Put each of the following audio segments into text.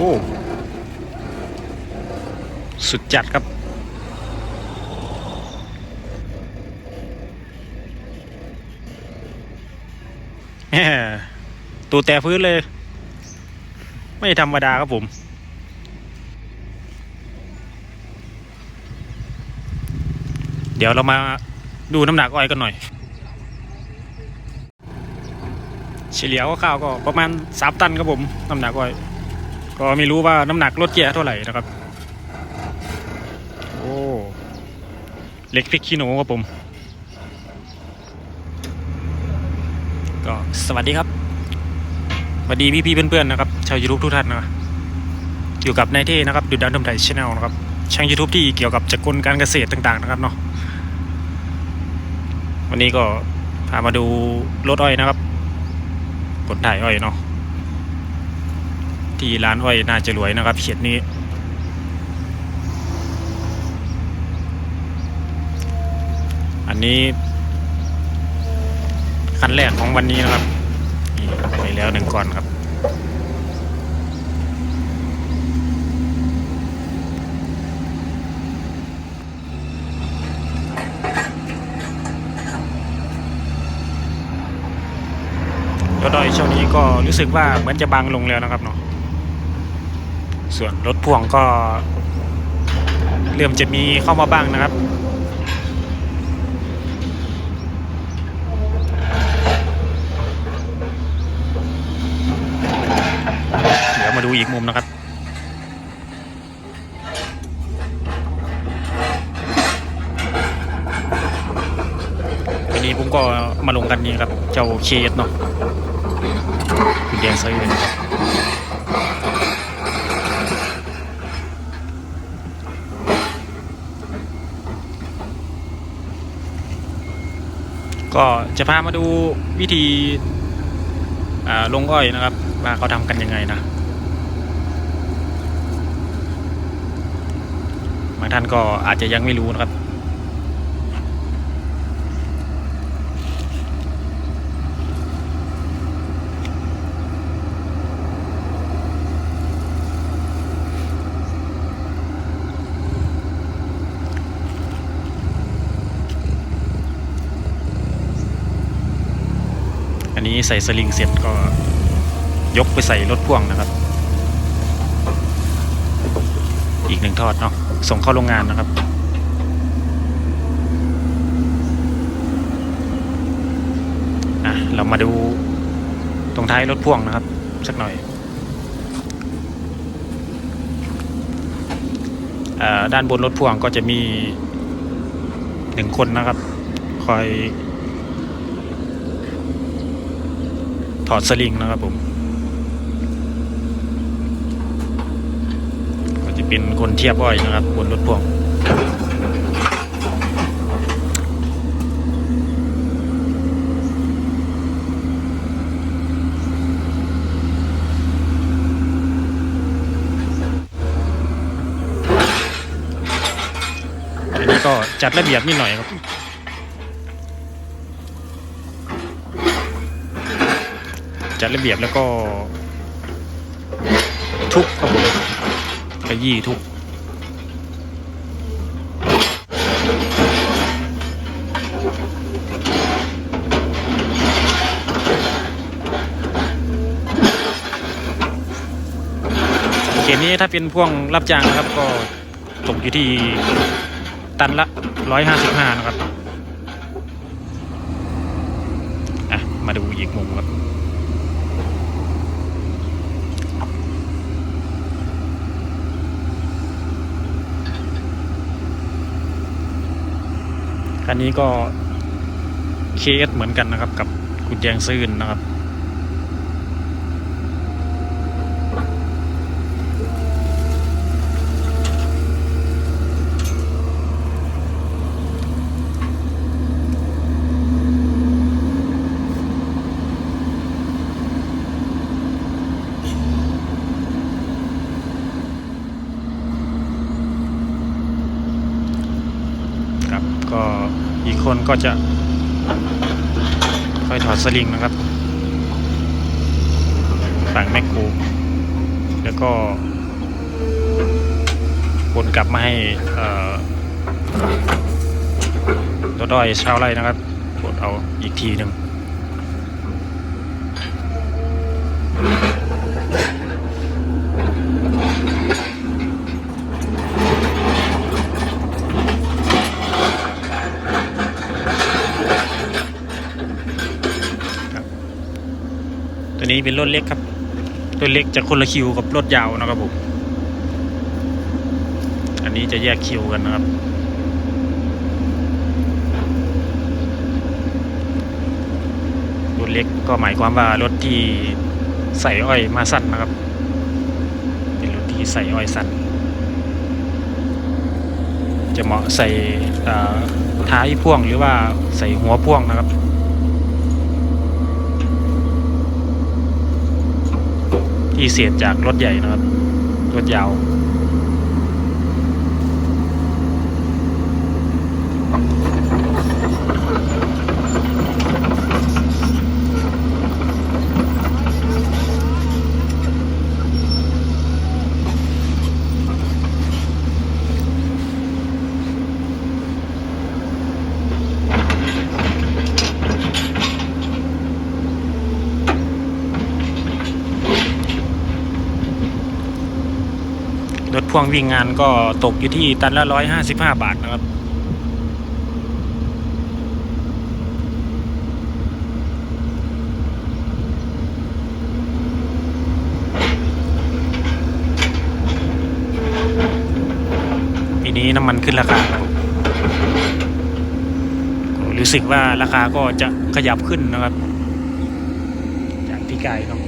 อ้ สุดจัดครับ ตัวแต่พื้นเลย ไม่ธรรมดาครับผม เดี๋ยวเรามาดูน้ำหนักอ้อยกันหน่อย เฉลี่ยข้าวก็ประมาณสามตันครับผม น้ำหนักอ้อย ก็ไม่รู้ว่าน้ำหนักรถแก่เท่าไหร่นะครับ โอ้เล็กพริกขี้หนูครับผม ก็สวัสดีครับสวัสดีพี่ๆเพื่อนๆนะครับ ชาวยูทูบทุกท่านนะอยู่กับนายเท่นะครับดูดาวทำไทยชาแนลนะครับ ช่าง YouTube ที่เกี่ยวกับจักรกลการเกษตรต่างๆนะครับเนาะวันนี้ก็พามาดูรถอ้อยนะครับผลถ่ายอ้อยเนาะ ที่ร้านอ้อยน่าจะรวยนะครับเขียดนี้ อันนี้คันแรกของวันนี้นะครับนี่ไปแล้วหนึ่งก่อนครับรถอ้อยช่วงนี้ก็รู้สึกว่าเหมือนจะบางลงแล้วนะครับเนาะ ส่วนรถพ่วงก็ เริ่มจะมีเข้ามาบ้างนะครับ เดี๋ยวมาดูอีกมุมนะครับอันนี้ผมก็มาลงกันนี้ครับ เจ้าเคสเนาะคุณแดงซื้อเลยนะครับ ก็จะพามาดูวิธีลงอ้อยนะครับ ว่าเขาทำกันยังไงนะบางท่านก็อาจจะยังไม่รู้นะครับ นี้ใส่สลิงเสร็จก็ยกไปใส่รถพ่วงนะครับ อีกหนึ่งทอดเนาะส่งเข้าโรงงานนะครับอะเรามาดูตรงท้ายรถพ่วงนะครับ สักหน่อยด้านบนรถพ่วงก็จะมีหนึ่งคนนะครับ คอย ถอดสลิงนะครับผมก็จะเป็นคนเทียบอ้อยนะครับ บนรถพ่วงอันนี้ก็จัดระเบียบนิดหน่อยครับ จัด ระเบียบแล้วก็ ทุกครับผมขยี้ทุกเขตนี้ถ้าเป็นพ่วงรับจ้างนะครับ ก็ตกอยู่ที่ตันละร้อยห้าสิบห้านะครับ อะ มาดูอีกมุมครับ คันนี้ก็เคสเหมือนกันนะครับ กับคุณแจงซื่นนะครับก็อีก คนก็จะค่อยถอดสลิงนะครับ ฝั่งแมคโครแล้วก็วนกลับมาให้ตัวด้อยชาวไร่นะครับกดเอาอีกทีหนึ่ง นี้เป็นรถเล็กครับรถเล็กจะคนละคิวกับรถยาวนะครับผม อันนี้จะแยกคิวกันนะครับ รถเล็กก็หมายความว่ารถที่ใส่อ้อยมาสั้นนะครับ เป็นรถที่ใส่อ้อยสั้น จะเหมาะใส่ท้ายพ่วงหรือว่าใส่หัวพ่วงนะครับ ที่เศษจากรถใหญ่นะครับรถยาว พ่วงวิ่งงานก็ตกอยู่ที่ตันละร้อยห้าสิบห้าบาทนะครับ ปีนี้น้ำมันขึ้นราคารู้สึกว่าราคาก็จะขยับขึ้นนะครับ จากที่ไกลเนาะ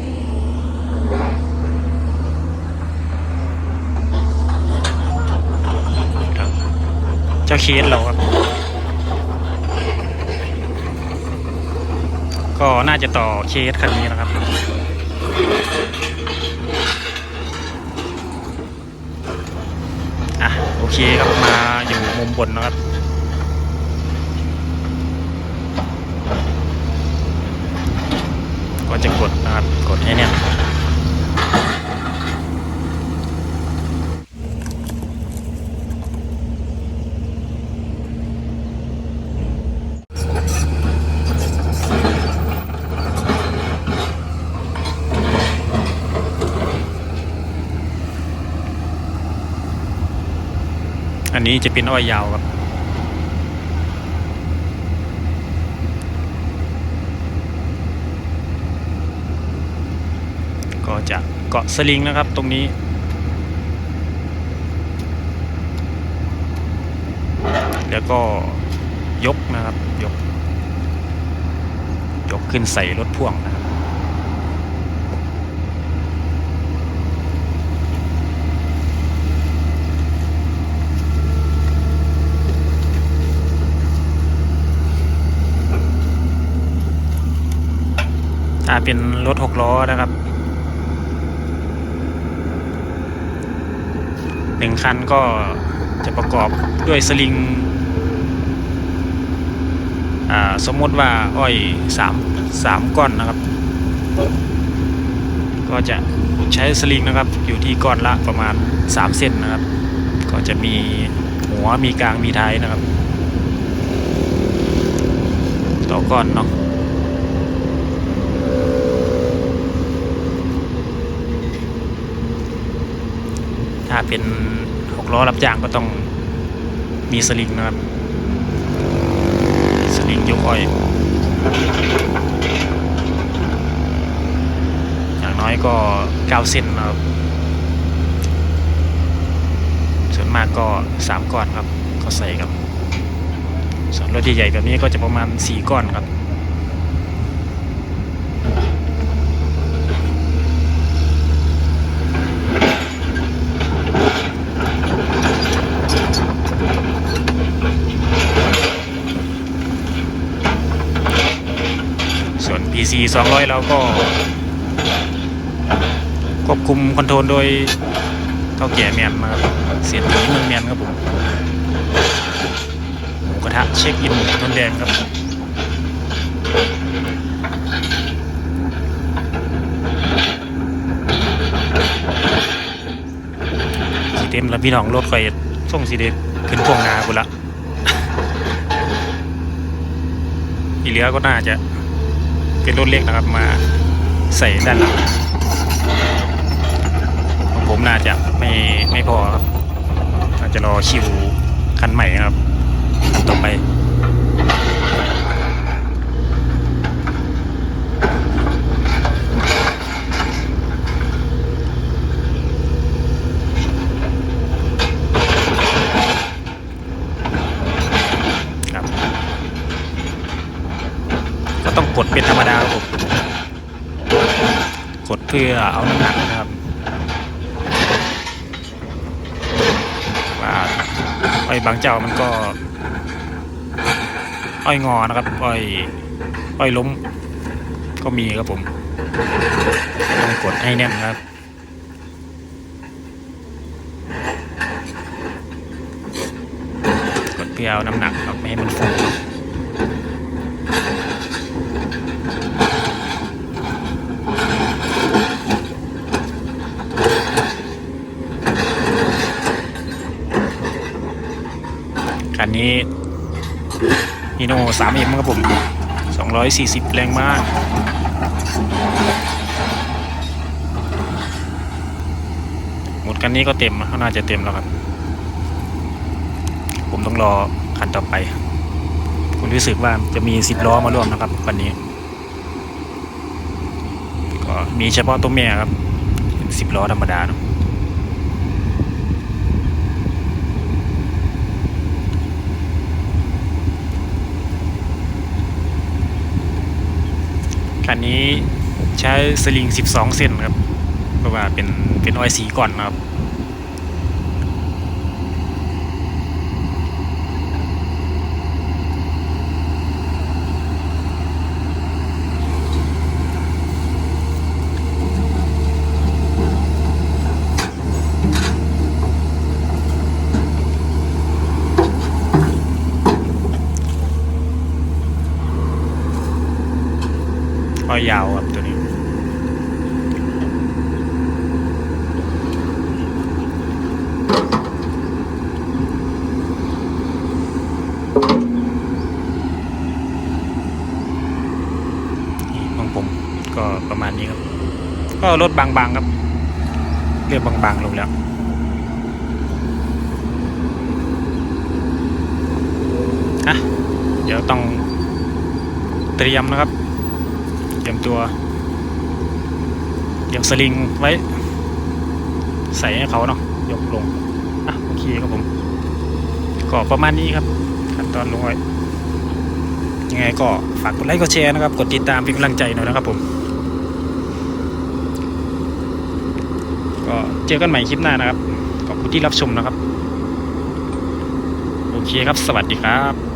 ครับเจ้าเคสเราครับ ก็น่าจะต่อเคสคันนี้นะครับ อะ โอเคครับมาอยู่มุมบนนะครับก็จะกดนะครับ กดให้เนี่ย นนี้จะเป็นอ้อยยาวครับ ก็จะเกาะสลิงนะครับตรงนี้แล้วก็ยกนะครับ ยก ยกขึ้นใส่รถพ่วงนะครับ ถ้าเป็นรถหกล้อนะครับหนึ่งคันก็จะประกอบด้วยสลิงอ่าสมมติว่าอ้อยสามสามก้อนนะครับ ก็จะใช้สลิงนะครับอยู่ที่ก้อนละประมาณ 3เซนนะครับ ก็จะมีหัวมีกลางมีท้ายนะครับ ต่อก้อนเนาะ เป็นหกล้อรับจ้างก็ต้องมีสลิงนะครับ สลิงยกอ้อย อย่างน้อยก็9เซนนะครับ ส่วนมากก็3ก้อนครับ ก็ใส่ครับ ส่วนรถใหญ่ๆแบบนี้ก็จะประมาณ4ก้อนครับ ส่วน PC 200 เราก็ควบคุมคอนโทรลโดยเท่าแก่แมนนะครับเสียตีเมืองแมนครับผมกระทะเช็คอินทนแดงครับสีเต็มแล้วพี่น้องรถไฟส่งสีเดขึ้นพวงนากูละอีเหลือก็น่าจะ เป็นรถเล็กนะครับมาใส่ด้านหลังของผมน่าจะไม่ไม่พอครับน่าจะรอคิวคันใหม่ครับคันต่อไป ครับ ก็ต้องกดเป็นธรรมดาครับผม กดเพื่อเอาน้ำหนักนะครับว่าอ้อยบางเจ้ามันก็ อ้อยงอนะครับ อ้อย อ้อยล้ม ก็มีครับผมต้องกดให้แน่นครับกดเพื่อเอาน้ำหนักครับไม่ให้มันฟู คันนี้ฮีโน่ 3M ครับผม240แรงมากหมดคันนี้ก็เต็มนะน่าจะเต็มแล้วครับ ผมต้องรอคันต่อไป คุณรู้สึกว่าจะมีสิบล้อมาร่วมนะครับวันนี้ ก็มีเฉพาะตัวแม่ครับสิบล้อธรรมดาเนอะ คันนี้ใช้สลิง 12 เส้นครับเพราะว่าเป็นเป็นออยสีก่อนนะครับ อ้อยยาวครับตัวนี้ นี่ของผมก็ประมาณนี้ครับ ก็รถบางๆครับ เรียบบางๆลงแล้วอะเดี๋ยวต้องเตรียมนะครับ เตรียมตัว เตรียมสลิงไว้ ใส่ให้เขาเนาะยกลงอะโอเคครับผมก็ประมาณนี้ครับขั้นตอนลงไว้ยังไงก็ฝากกดไลค์กดแชร์นะครับ กดติดตามเป็นกำลังใจหน่อยนะครับผม ก็เจอกันใหม่คลิปหน้านะครับ ขอบคุณที่รับชมนะครับ โอเคครับ สวัสดีครับ